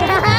Yeah.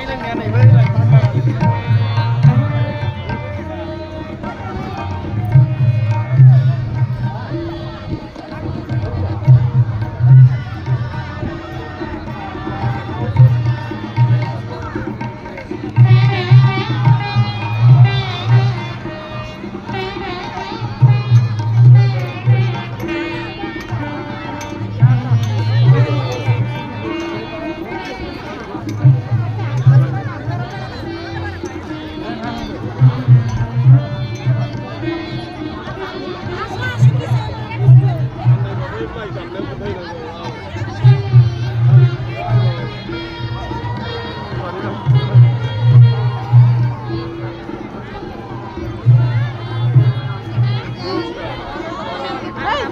এই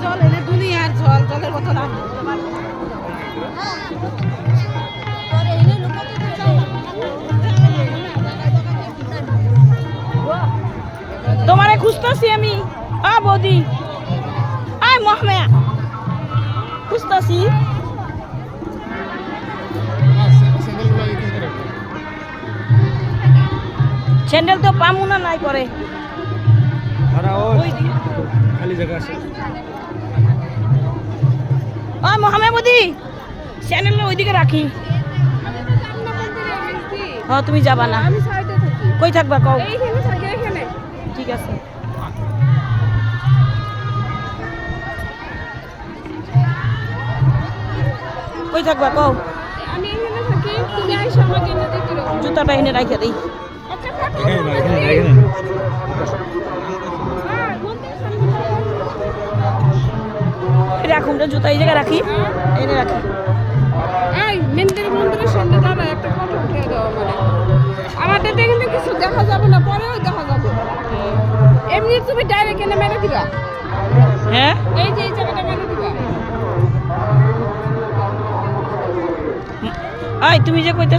জল এনে দুনিয়ার জল জলের বোতল আন। খুঁজতেছি আমি। আ বৌদি। আয় মহমে। খুঁজতেছি স্যান্ডেল তো পামু না নাই করে। খালি জায়গা আছে। ও মহামে বৌদি। স্যান্ডেল ওইদিকে রাখি। হ তুমি যাবা না। আমি সাইডে থাকি। কই থাকবা কও। ঠিক আছে। কই থাকবা কও? আমি এখানে থাকি তুমি আইসা আমাকে এনে দেখি জুতাটা এনে রাখা দিই। হ্যাঁ রাখুন জুতা এই জায়গায় রাখি। এনে রাখি। মন্দির মন্দিরের সামনে দাঁড়া একটা ফটো উঠিয়ে দাও মানে আমাদের এখানে কিছু দেখা যাবে না পরেও দেখা যাবে। এমনি তুমি ডাইরেক্ট এনে মেরে দিবা? হ্যাঁ? এই যে এই জায়গাটা মেরে দিবা। আয় তুমি যে কইতেছ